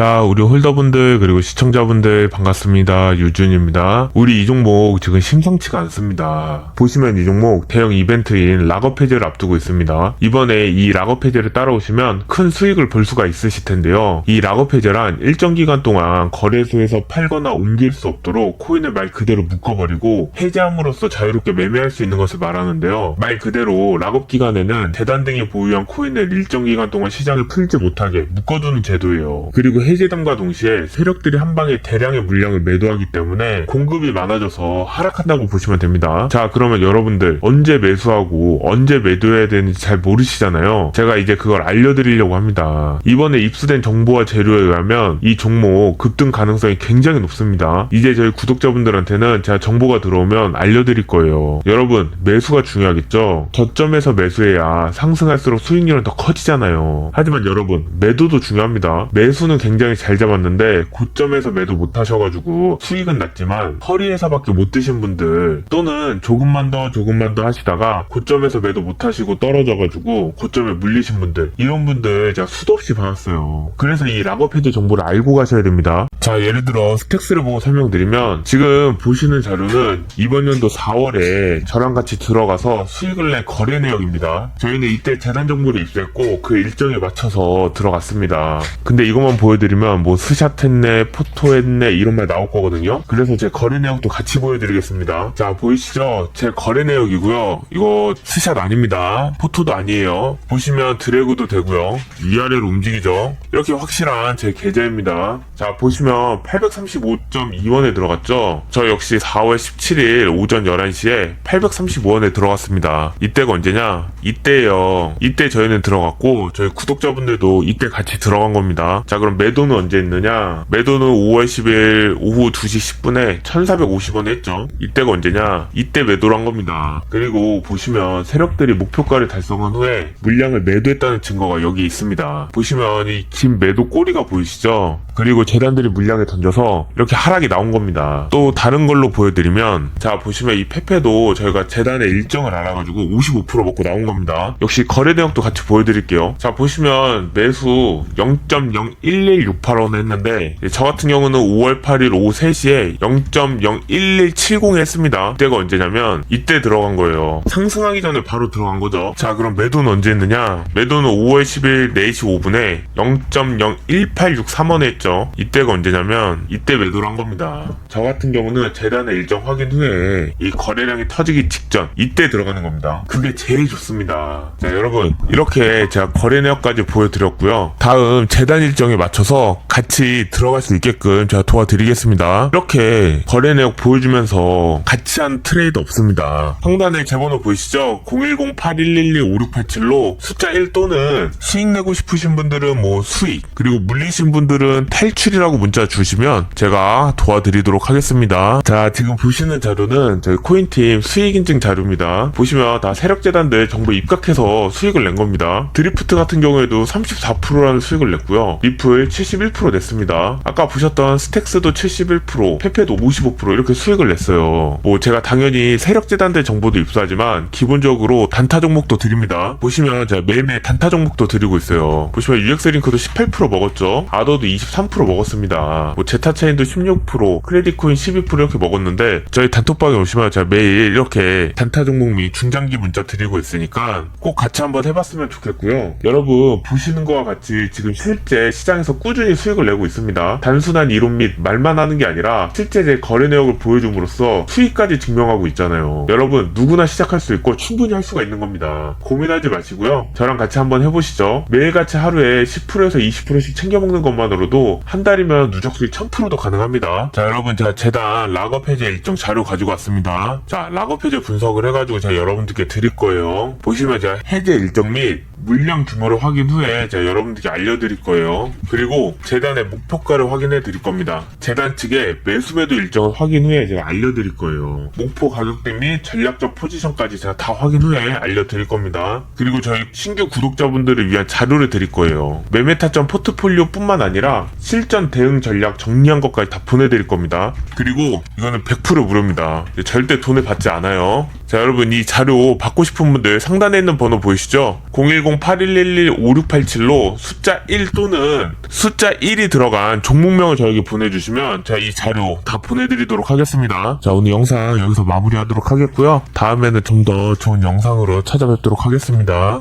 자, 우리 홀더분들 그리고 시청자분들 반갑습니다. 유준입니다. 우리 이 종목 지금 심상치가 않습니다. 보시면 이 종목 대형 이벤트인 락업 해제를 앞두고 있습니다. 이번에 이 락업 해제를 따라오시면 큰 수익을 볼 수가 있으실 텐데요. 이 락업 해제란 일정 기간 동안 거래소에서 팔거나 옮길 수 없도록 코인을 말 그대로 묶어버리고 해제함으로써 자유롭게 매매할 수 있는 것을 말하는데요. 말 그대로 락업 기간에는 재단 등이 보유한 코인을 일정 기간 동안 시장을 풀지 못하게 묶어두는 제도예요. 그리고 해제담과 동시에 세력들이 한 방에 대량의 물량을 매도하기 때문에 공급이 많아져서 하락한다고 보시면 됩니다. 자, 그러면 여러분들 언제 매수하고 언제 매도해야 되는지 잘 모르시잖아요. 제가 이제 그걸 알려드리려고 합니다. 이번에 입수된 정보와 재료에 의하면 이 종목 급등 가능성이 굉장히 높습니다. 이제 저희 구독자분들한테는 제가 정보가 들어오면 알려드릴 거예요. 여러분, 매수가 중요하겠죠? 저점에서 매수해야 상승할수록 수익률은 더 커지잖아요. 하지만 여러분, 매도도 중요합니다. 매수는 굉장히 잘 잡았는데 고점에서 매도 못 하셔가지고 수익은 났지만 허리에서밖에 못 드신 분들 또는 조금만 더 조금만 더 하시다가 고점에서 매도 못 하시고 떨어져가지고 고점에 물리신 분들 이런 분들 제가 수도 없이 받았어요. 그래서 이 락업 해제 정보를 알고 가셔야 됩니다. 자 예를 들어 스택스를 보고 설명드리면 지금 보시는 자료는 이번 연도 4월에 저랑 같이 들어가서 수익을 낸 거래 내역입니다. 저희는 이때 재단 정보를 입수했고 그 일정에 맞춰서 들어갔습니다. 근데 이것만 보여 드리면 뭐 스샷 했네, 포토 했네 이런 말 나올 거거든요. 그래서 제 거래 내역도 같이 보여드리겠습니다. 자 보이시죠? 제 거래 내역이고요. 이거 스샷 아닙니다. 포토도 아니에요. 보시면 드래그도 되고요. 위아래로 움직이죠. 이렇게 확실한 제 계좌입니다. 자 보시면 835.2원에 들어갔죠. 저 역시 4월 17일 오전 11시에 835원에 들어갔습니다. 이때가 언제냐? 이때요. 이때 저희는 들어갔고 저희 구독자분들도 이때 같이 들어간 겁니다. 자 그럼 매 도는 언제 했느냐? 매도는 5월 10일 오후 2시 10분에 1450원 했죠. 이때가 언제냐? 이때 매도를 한 겁니다. 그리고 보시면 세력들이 목표가를 달성한 후에 물량을 매도했다는 증거가 여기 있습니다. 보시면 이 긴 매도 꼬리가 보이시죠? 그리고 재단들이 물량에 던져서 이렇게 하락이 나온 겁니다. 또 다른 걸로 보여드리면 자 보시면 이 페페도 저희가 재단의 일정을 알아가지고 55% 먹고 나온 겁니다. 역시 거래 내역도 같이 보여드릴게요. 자 보시면 매수 0.01168원 했는데 저 같은 경우는 5월 8일 오후 3시에 0.01170 했습니다. 이때가 언제냐면 이때 들어간 거예요. 상승하기 전에 바로 들어간 거죠. 자 그럼 매도는 언제 했느냐? 매도는 5월 10일 4시 5분에 0.01863원 했죠. 이때가 언제냐면 이때 매도를 한 겁니다. 저 같은 경우는 재단의 일정 확인 후에 이 거래량이 터지기 직전 이때 들어가는 겁니다. 그게 제일 좋습니다. 자 여러분 이렇게 제가 거래 내역까지 보여드렸고요. 다음 재단 일정에 맞춰서 같이 들어갈 수 있게끔 제가 도와드리겠습니다. 이렇게 거래 내역 보여주면서 같이 한 트레이드 없습니다. 상단에 제 번호 보이시죠? 010-8111-5687로 숫자 1 또는 수익 내고 싶으신 분들은 뭐 수익 그리고 물리신 분들은 탈출이라고 문자 주시면 제가 도와드리도록 하겠습니다. 자 지금 보시는 자료는 저희 코인팀 수익 인증 자료입니다. 보시면 다 세력재단들 정보 입각해서 수익을 낸 겁니다. 드리프트 같은 경우에도 34%라는 수익을 냈고요. 리플 71% 냈습니다. 아까 보셨던 스택스도 71%, 페페도 55% 이렇게 수익을 냈어요. 뭐 제가 당연히 세력재단들 정보도 입수하지만 기본적으로 단타 종목도 드립니다. 보시면 제가 매일매일 단타 종목도 드리고 있어요. 보시면 UX링크도 18% 먹었죠. 아더도 23% 먹었습니다. 뭐 제타체인도 16%, 크레딧코인 12% 이렇게 먹었는데 저희 단톡방에 오시면 제가 매일 이렇게 단타 종목 및 중장기 문자 드리고 있으니까 꼭 같이 한번 해봤으면 좋겠고요. 여러분 보시는 거와 같이 지금 실제 시장에서 꾸준히 수익을 내고 있습니다. 단순한 이론 및 말만 하는 게 아니라 실제 제 거래 내역을 보여줌으로써 수익까지 증명하고 있잖아요. 여러분 누구나 시작할 수 있고 충분히 할 수가 있는 겁니다. 고민하지 마시고요. 저랑 같이 한번 해보시죠. 매일같이 하루에 10%에서 20%씩 챙겨 먹는 것만으로도 한 달이면 누적 수익 1000%도 가능합니다. 자 여러분 제가 재단 락업 해제 일정 자료 가지고 왔습니다. 자 락업 해제 분석을 해가지고 제가 여러분들께 드릴 거예요. 보시면 제가 해제 일정 및 물량 규모를 확인 후에 제가 여러분들께 알려드릴 거예요. 그리고 재단의 목표가를 확인해 드릴 겁니다. 재단 측의 매수 매도 일정을 확인 후에 제가 알려드릴 거예요. 목표 가격대 및 전략적 포지션까지 제가 다 확인 후에 알려드릴 겁니다. 그리고 저희 신규 구독자분들을 위한 자료를 드릴 거예요. 매매 타점 포트폴리오뿐만 아니라 실전 대응 전략 정리한 것까지 다 보내드릴 겁니다. 그리고 이거는 100% 무료입니다. 절대 돈을 받지 않아요. 자, 여러분 이 자료 받고 싶은 분들 상단에 있는 번호 보이시죠? 010-8111-5687로 숫자 1 또는 숫자 1이 들어간 종목명을 저에게 보내주시면 제가 이 자료 다 보내드리도록 하겠습니다. 자, 오늘 영상 여기서 마무리하도록 하겠고요. 다음에는 좀 더 좋은 영상으로 찾아뵙도록 하겠습니다.